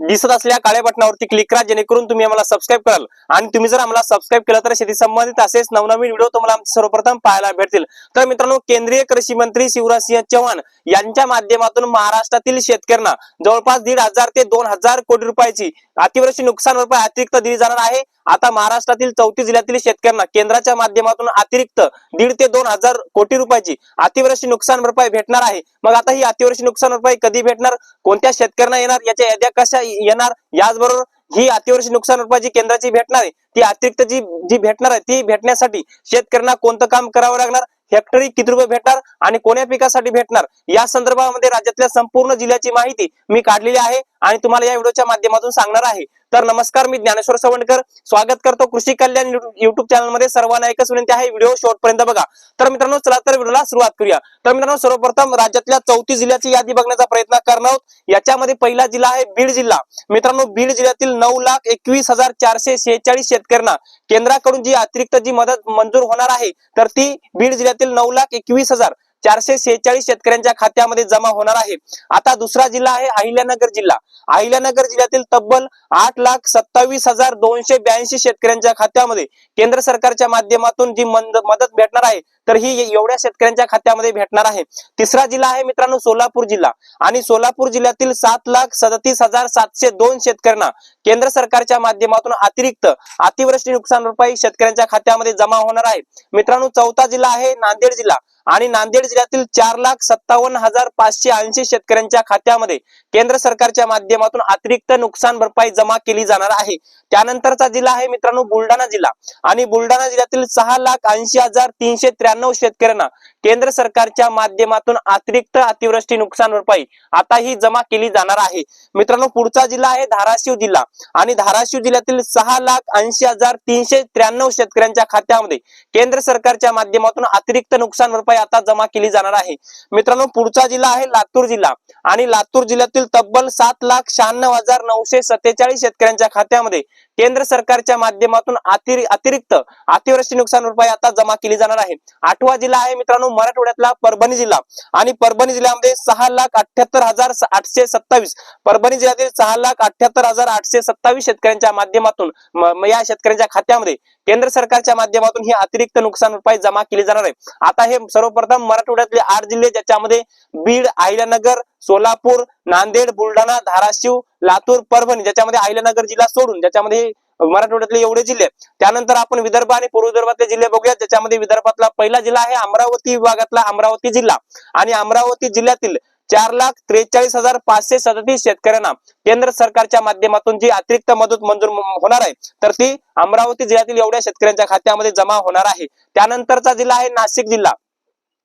दिसत असलेल्या काळ्या बटनावरती क्लिक करा जेणेकरून तुम्ही आम्हाला सबस्क्राईब कराल. आणि तुम्ही जर आम्हाला सबस्क्राईब केलं तर शेती संबंधित असेच नवनवीन व्हिडिओ तुम्हाला सर्वप्रथम पाहायला भेटतील. तर मित्रांनो केंद्रीय कृषी मंत्री शिवराज सिंह चौहान यांच्या माध्यमातून महाराष्ट्रातील शेतकऱ्यांना जवळपास दीड हजार ते दोन हजार कोटी रुपयाची अतिवृष्टी नुकसान भरपाई अतिरिक्त दिली जाणार आहे. आता महाराष्ट्रातील चौथी जिल्ह्यातील शेतकऱ्यांना केंद्राच्या माध्यमातून अतिरिक्त दीड ते दोन हजार कोटी रुपयाची अतिवृष्टी नुकसान भरपाई भेटणार आहे. मग आता ही अतिवृष्टी नुकसान भरपाई कधी भेटणार? कोणत्या शेतकऱ्यांना येणार? याच्या याद्या कशा येणार. याचबरोबर ही अतिवृष्टी नुकसान भरपाई जी केंद्राची भेटणार आहे. ती अतिरिक्त जी जी भेटणार आहे ती भेटण्यासाठी शेतकऱ्यांना कोणतं काम करावं लागणार? हेक्टरी किती रुपये भेटणार आणि कोण्या पिकासाठी भेटणार? या संदर्भामध्ये राज्यातल्या संपूर्ण जिल्ह्याची माहिती मी काढलेली आहे. आणि तुम्हाला या व्हिडिओच्या माध्यमातून सांगणार आहे. तर नमस्कार मी ज्ञानेश्वर सवंडकर. स्वागत करतो कृषी कल्याण युट्यूब चॅनलमध्ये. सर्वांना एकच विनंती आहे व्हिडिओ शेवटपर्यंत बघा. तर मित्रांनो चला तर व्हिडिओला सुरुवात करूया. तर मित्रांनो सर्वप्रथम राज्यातल्या चौतीस जिल्ह्याची यादी बघण्याचा प्रयत्न करणार आहोत. याच्यामध्ये पहिला जिल्हा आहे बीड जिल्हा. मित्रांनो बीड जिल्ह्यातील नऊ लाख एकवीस हजार चारशे शेहेचाळीस शेतकऱ्यांना केंद्राकडून जी अतिरिक्त जी मदत मंजूर होणार आहे तर ती बीड जिल्ह्यातील नऊ लाख एकवीस हजार चारशे शेहेचाळीस शेतकऱ्यांच्या खात्यामध्ये जमा होणार आहे. आता दुसरा जिल्हा आहे अहिल्यानगर जिल्हा. अहिल्यानगर जिल्ह्यातील तब्बल आठ लाख सत्तावीस हजार दोनशे ब्याऐंशी शेतकऱ्यांच्या खात्यामध्ये केंद्र सरकारच्या माध्यमातून जी मंद- मदत भेटणार आहे तर ही एवढ्या शेतकऱ्यांच्या खात्यामध्ये भेटणार आहे. तिसरा जिल्हा आहे मित्रांनो सोलापूर जिल्हा. आणि सोलापूर जिल्ह्यातील सात लाख सदतीस हजार सातशे दोन शेतकऱ्यांना केंद्र सरकारच्या माध्यमातून अतिरिक्त अतिवृष्टी नुकसान भरपाई शेतकऱ्यांच्या खात्यामध्ये जमा होणार आहे. मित्रांनो चौथा जिल्हा आहे नांदेड जिल्हा. आणि नांदेड जिल्ह्यातील चार लाख सत्तावन्न हजार पाचशे ऐंशी शेतकऱ्यांच्या खात्यामध्ये केंद्र सरकारच्या माध्यमातून अतिरिक्त नुकसान भरपाई जमा केली जाणार आहे. त्यानंतरचा जिल्हा आहे मित्रांनो बुलढाणा जिल्हा. आणि बुलढाणा जिल्ह्यातील सहा लाख ऐंशी हजार तीनशे त्र्याण्णव शेतकऱ्यांना केंद्र सरकारच्या माध्यमातून अतिरिक्त अतिवृष्टी नुकसान भरपाई आता ही जमा केली जाणार आहे. मित्रांनो पुढचा जिल्हा आहे धाराशिव जिल्हा. आणि धाराशिव जिल्ह्यातील सहा लाख ऐंशी हजार तीनशे त्र्याण्णव शेतकऱ्यांच्या खात्यामध्ये केंद्र सरकारच्या माध्यमातून अतिरिक्त नुकसान भरपाई आता जमा केली जाणार आहे. मित्रांनो पुढचा जिल्हा आहे लातूर जिल्हा. आणि लातूर जिल्ह्यातील तब्बल सात लाख शहाण्णव हजार नऊशे सत्तेचाळीस शेतकऱ्यांच्या खात्यामध्ये केंद्र सरकारच्या माध्यमातून अतिरिक्त अतिवृष्टी नुकसान भरपाई आता जमा केली जाणार आहे. आठवा जिल्हा आहे मित्रांनो मराठवाड्यातला परभणी जिल्हा. आणि परभणी जिल्ह्यामध्ये सहा लाख अठ्याहत्तर हजार आठशे सत्तावीस. परभणी जिल्ह्यातील सहा लाख अठ्याहत्तर हजार आठशे सत्तावीस शेतकऱ्यांच्या माध्यमातून या शेतकऱ्यांच्या खात्यामध्ये केंद्र सरकारच्या माध्यमातून ही अतिरिक्त नुकसान भरपाई जमा केली जाणार आहे. आता हे सर्वप्रथम मराठवाड्यातले आठ जिल्हे ज्याच्यामध्ये बीड अहिल्यानगर सोलापूर नांदेड बुलढाणा धाराशिव लातूर परभणी ज्याच्यामध्ये अहिल्यानगर जिल्हा सोडून ज्याच्यामध्ये मराठवाड्यातले एवढे जिल्हे त्यानंतर आपण विदर्भ आणि पूर्व विदर्भातले जिल्हे बघूया ज्याच्यामध्ये विदर्भातला पहिला जिल्हा आहे अमरावती विभागातला अमरावती जिल्हा. आणि अमरावती जिल्ह्यातील चार लाख त्रेचाळीस हजार पाचशे सदतीस शेतकऱ्यांना केंद्र सरकारच्या माध्यमातून जी अतिरिक्त मदत मंजूर होणार आहे तर ती अमरावती जिल्ह्यातील एवढ्या शेतकऱ्यांच्या खात्यामध्ये जमा होणार आहे. त्यानंतरचा जिल्हा आहे नाशिक जिल्हा.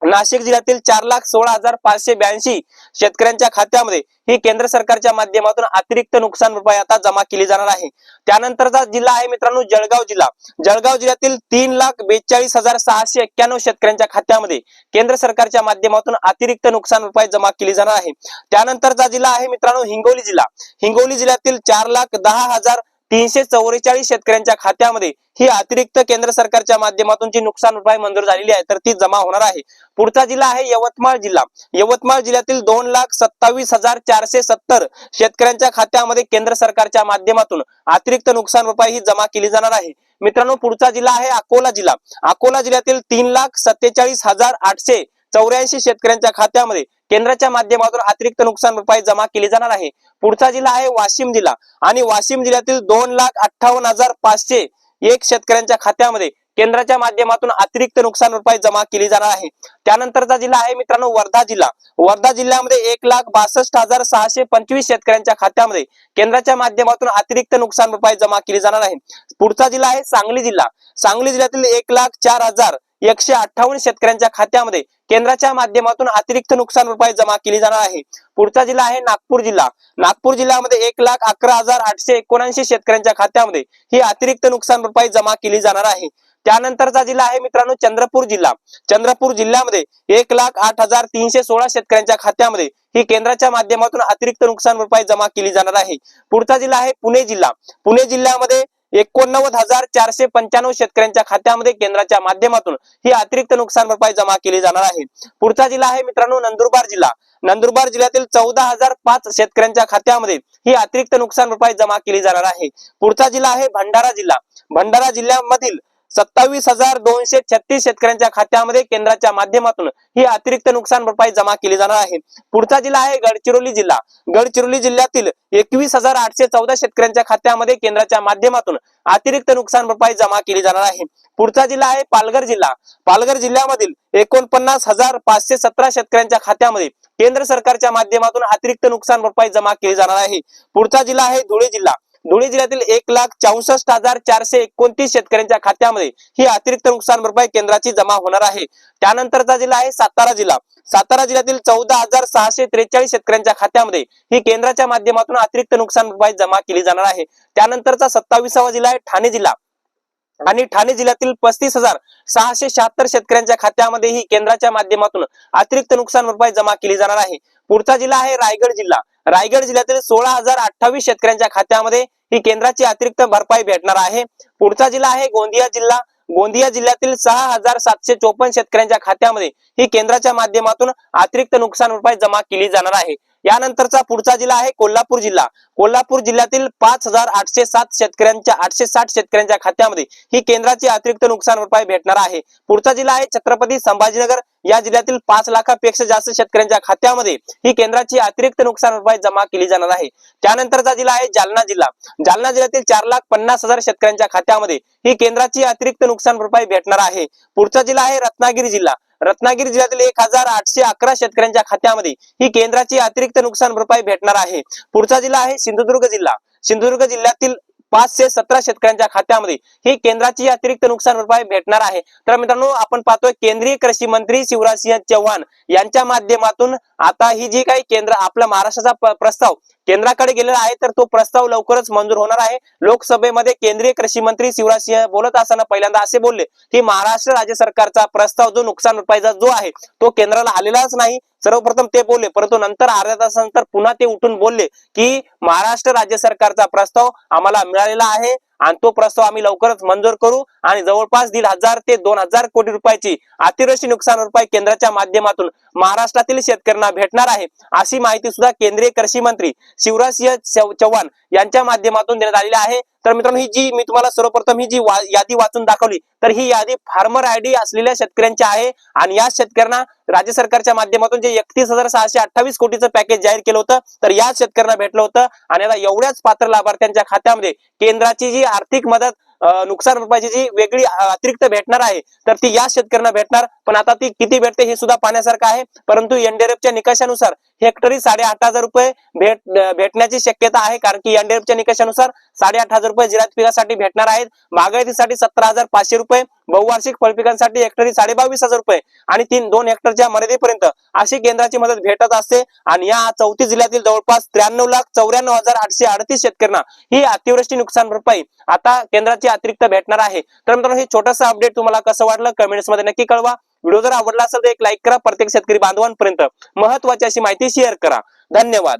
नाशिक जिल्ह्यातील चार लाख सोळा हजार पाचशे ब्याऐंशी शेतकऱ्यांच्या खात्यामध्ये ही केंद्र सरकारच्या माध्यमातून अतिरिक्त नुकसान भरपाई आता जमा केली जाणार आहे. त्यानंतरचा जिल्हा आहे मित्रांनो जळगाव जिल्हा. जळगाव जिल्ह्यातील तीन लाख बेचाळीस हजार सहाशे एक्क्याण्णव शेतकऱ्यांच्या खात्यामध्ये केंद्र सरकारच्या माध्यमातून अतिरिक्त नुकसान भरपाई जमा केली जाणार आहे. त्यानंतरचा जिल्हा आहे मित्रांनो हिंगोली जिल्हा. हिंगोली जिल्ह्यातील चार लाख दहा हजार तीनशे चौवेचाळीस शेतकऱ्यांच्या खात्यामध्ये ही अतिरिक्त केंद्र सरकारच्या माध्यमातून जी नुकसान भरपाई मंजूर झालेली आहे तर ती जमा होणार आहे. पुढचा जिल्हा आहे यवतमाळ जिल्हा. यवतमाळ जिल्ह्यातील दोन लाख सत्तावीस हजार चारशे सत्तर शेतकऱ्यांच्या खात्यामध्ये केंद्र सरकारच्या माध्यमातून अतिरिक्त नुकसान भरपाई ही जमा केली जाणार आहे. मित्रांनो पुढचा जिल्हा आहे अकोला जिल्हा. अकोला जिल्ह्यातील तीन लाख सत्तेचाळीस हजार आठशे चौऱ्याऐंशी शेतकऱ्यांच्या खात्यामध्ये केंद्राच्या माध्यमातून अतिरिक्त नुकसान भरपाई जमा केली जाणार आहे. पुढचा जिल्हा आहे वाशिम जिल्हा आणि वाशिम जिल्ह्यातील दोन लाख अठ्ठावन्न हजार पाचशे एक शेतकऱ्यांच्या खात्यामध्ये केंद्राच्या माध्यमातून अतिरिक्त नुकसान भरपाई जमा केली जाणार आहे. त्यानंतरचा जिल्हा आहे मित्रांनो वर्धा जिल्हा. वर्धा जिल्ह्यामध्ये एक लाख बासष्ट हजार सहाशे पंचवीस शेतकऱ्यांच्या खात्यामध्ये केंद्राच्या माध्यमातून अतिरिक्त नुकसान भरपाई जमा केली जाणार आहे. पुढचा जिल्हा आहे सांगली जिल्हा. सांगली जिल्ह्यातील एक लाख चार हजार एकशे अठ्ठावन्न शेतकऱ्यांच्या खात्यामध्ये केंद्राच्या माध्यमातून अतिरिक्त नुकसान भरपाई जमा केली जाणार आहे. पुढचा जिल्हा आहे नागपूर जिल्हा. नागपूर जिल्ह्यामध्ये एक लाख अकरा हजार आठशे एकोणऐंशी शेतकऱ्यांच्या खात्यामध्ये ही अतिरिक्त नुकसान भरपाई जमा केली जाणार आहे. त्यानंतरचा जिल्हा आहे मित्रांनो चंद्रपूर जिल्हा. चंद्रपूर जिल्ह्यामध्ये एक लाख आठ हजार तीनशे सोळा शेतकऱ्यांच्या खात्यामध्ये ही केंद्राच्या माध्यमातून अतिरिक्त नुकसान भरपाई जमा केली जाणार आहे. पुढचा जिल्हा आहे पुणे जिल्हा. पुणे जिल्ह्यामध्ये एकोणनव्वद हजार चारशे पंच्याण्णव शेतकऱ्यांच्या खात्यामध्ये केंद्राच्या माध्यमातून ही अतिरिक्त नुकसान भरपाई जमा केली जाणार आहे. पुढचा जिल्हा आहे मित्रांनो नंदुरबार जिल्हा. नंदुरबार जिल्ह्यातील चौदा हजार पाच शेतकऱ्यांच्या खात्यामध्ये ही अतिरिक्त नुकसान भरपाई जमा केली जाणार आहे. पुढचा जिल्हा आहे भंडारा जिल्हा. भंडारा जिल्ह्यामधील सत्तावीस हजार दोनशे छत्तीस शेतकऱ्यांच्या खात्यामध्ये केंद्राच्या माध्यमातून ही अतिरिक्त नुकसान भरपाई जमा केली जाणार आहे. पुढचा जिल्हा आहे गडचिरोली जिल्हा. गडचिरोली जिल्ह्यातील एकवीस हजार आठशे चौदा शेतकऱ्यांच्या खात्यामध्ये केंद्राच्या माध्यमातून अतिरिक्त नुकसान भरपाई जमा केली जाणार आहे. पुढचा जिल्हा आहे पालघर जिल्हा. पालघर जिल्ह्यामधील एकोणपन्नास हजार पाचशे सतरा शेतकऱ्यांच्या खात्यामध्ये केंद्र सरकारच्या माध्यमातून अतिरिक्त नुकसान भरपाई जमा केली जाणार आहे. पुढचा जिल्हा आहे धुळे जिल्हा. धुळे जिल्ह्यातील एक लाख चौसष्ट हजार चारशे एकोणतीस शेतकऱ्यांच्या खात्यामध्ये ही अतिरिक्त नुकसान भरपाई केंद्राची जमा होणार आहे. त्यानंतरचा जिल्हा आहे सातारा जिल्हा. सातारा जिल्ह्यातील चौदा हजार सहाशे त्रेचाळीस शेतकऱ्यांच्या खात्यामध्ये ही केंद्राच्या माध्यमातून अतिरिक्त नुकसान भरपाई जमा केली जाणार आहे. त्यानंतरचा सत्तावीसावा जिल्हा आहे ठाणे जिल्हा. आणि ठाणे जिल्ह्यातील पस्तीस हजार सहाशे शहात्तर शेतकऱ्यांच्या खात्यामध्ये ही केंद्राच्या माध्यमातून अतिरिक्त नुकसान भरपाई जमा केली जाणार आहे. पुढचा जिल्हा आहे रायगड जिल्हा. रायगड जिल्ह्यातील सोळा हजार अठ्ठावीस शेतकऱ्यांच्या खात्यामध्ये ही केंद्राची अतिरिक्त भरपाई भेटणार आहे. पुढचा जिल्हा आहे गोंदिया जिल्हा. गोंदिया जिल्ह्यातील सहा हजार सातशे चोपन्न शेतकऱ्यांच्या खात्यामध्ये ही केंद्राच्या माध्यमातून अतिरिक्त नुकसान भरपाई जमा केली जाणार आहे. यानंतरचा पुढचा जिल्हा आहे कोल्हापूर जिल्हा. कोल्हापूर जिल्ह्यातील पाच हजार आठशे सात शेतकऱ्यांच्या आठशे साठ शेतकऱ्यांच्या खात्यामध्ये ही केंद्राची अतिरिक्त नुकसान भरपाई भेटणार आहे. पुढचा जिल्हा आहे छत्रपती संभाजीनगर. या जिल्ह्यातील पाच लाखापेक्षा जास्त शेतकऱ्यांच्या खात्यामध्ये ही केंद्राची अतिरिक्त नुकसान भरपाई जमा केली जाणार आहे. त्यानंतरचा जिल्हा आहे जालना जिल्हा. जालना जिल्ह्यातील चार लाख पन्नास हजार शेतकऱ्यांच्या खात्यामध्ये ही केंद्राची अतिरिक्त नुकसान भरपाई भेटणार आहे. पुढचा जिल्हा आहे रत्नागिरी जिल्हा. रत्नागिरी जिल्ह्यातील एक हजार आठशे अकरा शेतकऱ्यांच्या खात्यामध्ये ही केंद्राची अतिरिक्त नुकसान भरपाई भेटणार आहे. पुढचा जिल्हा आहे सिंधुदुर्ग जिल्हा. सिंधुदुर्ग जिल्ह्यातील पाचशे सतरा शेतकऱ्यांच्या खात्यामध्ये ही केंद्राची अतिरिक्त नुकसान भरपाई भेटणार आहे. तर मित्रांनो आपण पाहतोय केंद्रीय कृषी मंत्री शिवराज सिंह चौहान यांच्या माध्यमातून आता ही जी काही केंद्र आपला महाराष्ट्राचा प्रस्ताव केंद्राकडे गेलेला आहे तर तो प्रस्ताव लवकरच मंजूर होणार आहे. लोकसभेमध्ये केंद्रीय कृषी मंत्री शिवराज सिंह बोलत असताना पहिल्यांदा असे बोलले की महाराष्ट्र राज्य सरकारचा प्रस्ताव जो नुकसान भरपाईचा जो आहे तो केंद्राला आलेलाच नाही. सर्वप्रथम ते बोलले परंतु नंतर अर्ध्या तासानंतर पुन्हा ते उठून बोलले की महाराष्ट्र राज्य सरकारचा प्रस्ताव आम्हाला मिळालेला आहे. आणि तो प्रस्ताव आम्ही लवकरच मंजूर करू आणि जवळपास दीड हजार ते दोन हजार कोटी रुपयाची अतिवृष्टी नुकसान भरपाई केंद्राच्या माध्यमातून महाराष्ट्रातील शेतकऱ्यांना भेटणार आहे अशी माहिती सुद्धा केंद्रीय कृषी मंत्री शिवराज सिंह चौहान यांच्या माध्यमातून देण्यात आलेली आहे. तर मित्रांनो ही जी मी तुम्हाला सर्वप्रथम ही जी वा- यादी वाचून दाखवली तर ही यादी फार्मर आयडी असलेल्या शेतकऱ्यांची आहे. आणि या शेतकऱ्यांना राज्य सरकारच्या माध्यमातून जे एकतीस हजार सहाशे अठ्ठावीस कोटीचं पॅकेज जाहीर केलं होतं तर या शेतकऱ्यांना भेटलं होतं. आणि आता एवढ्याच पात्र लाभार्थ्यांच्या खात्यामध्ये केंद्राची जी आर्थिक मदत नुकसान भरपाईची जी वेगळी अतिरिक्त भेटणार आहे तर ती या शेतकऱ्यांना भेटणार. पण आता ती किती भेटते हे सुद्धा पाहण्यासारखं आहे. परंतु एनडीआरएफच्या निकषानुसार हेक्टरी साडेआठ हजार रुपये भेट भेटण्याची शक्यता आहे कारण की एनडीएफच्या निकषानुसार साडेआठ हजार रुपये जिरायत पिकासाठी भेटणार आहेत. बागायतीसाठी सतरा हजार पाचशे रुपये बहुवार्षिक फळपिकांसाठी हेक्टरी साडेबावीस हजार रुपये आणि तीन दोन हेक्टरच्या मर्यादेपर्यंत अशी केंद्राची मदत भेटत असते. आणि या चौतीस जिल्ह्यातील जवळपास त्र्याण्णव लाख चौऱ्याण्णव हजार आठशे अडतीस शेतकऱ्यांना ही अतिवृष्टी नुकसान भरपाई आता केंद्राची अतिरिक्त भेटणार आहे. तर मित्रांनो हे छोटंसं अपडेट तुम्हाला कसं वाटलं? कमेंट्समध्ये नक्की कळवा. व्हिडिओ जर आवडला असेल तर एक लाईक करा. प्रत्येक शेतकरी बांधवांपर्यंत महत्वाची अशी माहिती शेअर करा. धन्यवाद.